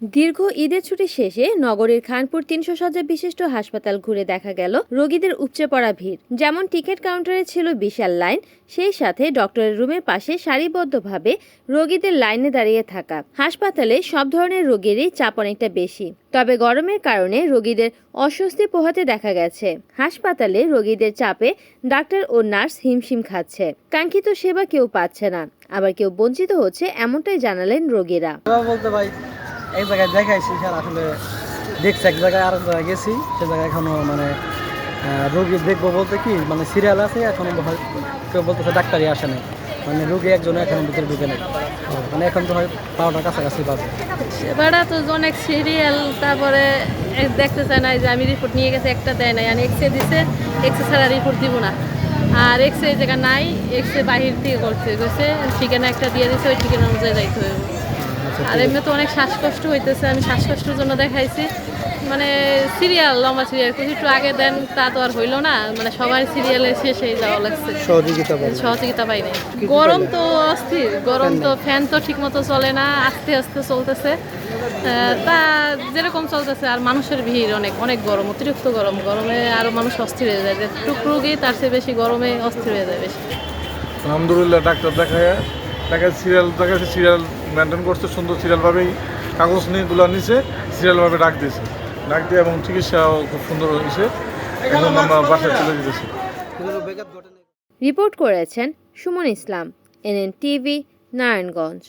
দীর্ঘ ঈদের ছুটি শেষে নগরীর খানপুর তিনশো শয্যা বিশিষ্ট হাসপাতাল ঘুরে দেখা গেল রোগীদের উপচে পড়া ভিড়। যেমন টিকিট কাউন্টারে ছিল বিশাল লাইন, সেই সাথে ডক্টরের রুমের পাশে সারিবদ্ধভাবে রোগীদের লাইনে দাঁড়িয়ে থাকা। হাসপাতালে সব ধরনের রোগীরই চাপ অনেকটা বেশি। তবে গরমের কারণে রোগীদের অস্বস্তি পোহাতে দেখা গেছে। হাসপাতালে রোগীদের চাপে ডাক্তার ও নার্স হিমশিম খাচ্ছে। কাঙ্ক্ষিত সেবা কেউ পাচ্ছে না। আবার কেউ বঞ্চিত হচ্ছে, এমনটাই জানালেন রোগীরা। বলতে ভাই এক জায়গায় দেখাইছি, স্যার, আসলে দেখছি এক জায়গায় আর জায়গায় গেছি, সে জায়গায় এখনও মানে রোগী দেখব বলতে কি মানে সিরিয়াল আছে, এখনও কেউ বলতেছে ডাক্তারই আসে না মানে রোগী একজন এখন ভিতরে ঢুকে নেই। মানে এখন তো হয় বারোটার কাছাকাছি বাজে। সেবাটা তো অনেক সিরিয়াল তারপরে দেখতে চায় না যে আমি রিপোর্ট নিয়ে গেছি, একটা দেয় নাই। আর এক্সরে দিছে এক্সরে ছাড়া রিপোর্ট দিব না। আর এক্সরে জায়গা নাই এক্সরে বাহির থেকে করতে গেছে ঠিকানা একটা দিয়ে দিছে, ওই ঠিকানা অনুযায়ী যাইতে হবে আর এমনি তো অনেক শ্বাসকষ্ট হইতেছে আমি শ্বাসকষ্টের জন্য দেখাইছি। মানে সিরিয়াল লম্বা সিরিয়াল কিছু একটু আগে দেন তা তো আর হইল না। মানে সবার সিরিয়ালে শেষে যাওয়া লাগছে। সহযোগিতা সহযোগিতা পাই নাই। গরম তো অস্থির গরম তো ফ্যান তো ঠিক মতো চলে না আস্তে আস্তে চলতেছে। তা যেরকম চলতেছে আর মানুষের ভিড় অনেক অনেক গরম অতিরিক্ত গরম। গরমে আরও মানুষ অস্থির হয়ে যায়। টুক রুগী তার চেয়ে বেশি গরমে অস্থির হয়ে যায় বেশি। আলহামদুলিল্লাহ ডাক্তার দেখায় দেখায় সিরিয়াল দেখাচ্ছে সিরিয়াল মেনটেন করছে সুন্দর সিরিয়ালভাবেই কাগজ নিয়ে নিয়েগুলো নিছে সিরিয়ালভাবে ডাক দিয়েছে ডাক দিয়ে এবং চিকিৎসাও খুব সুন্দর হয়েছে। এখন আমরা বাসায় চলে যেতেছি রিপোর্ট করেছেন সুমন ইসলাম এনএন টিভি নারায়ণগঞ্জ।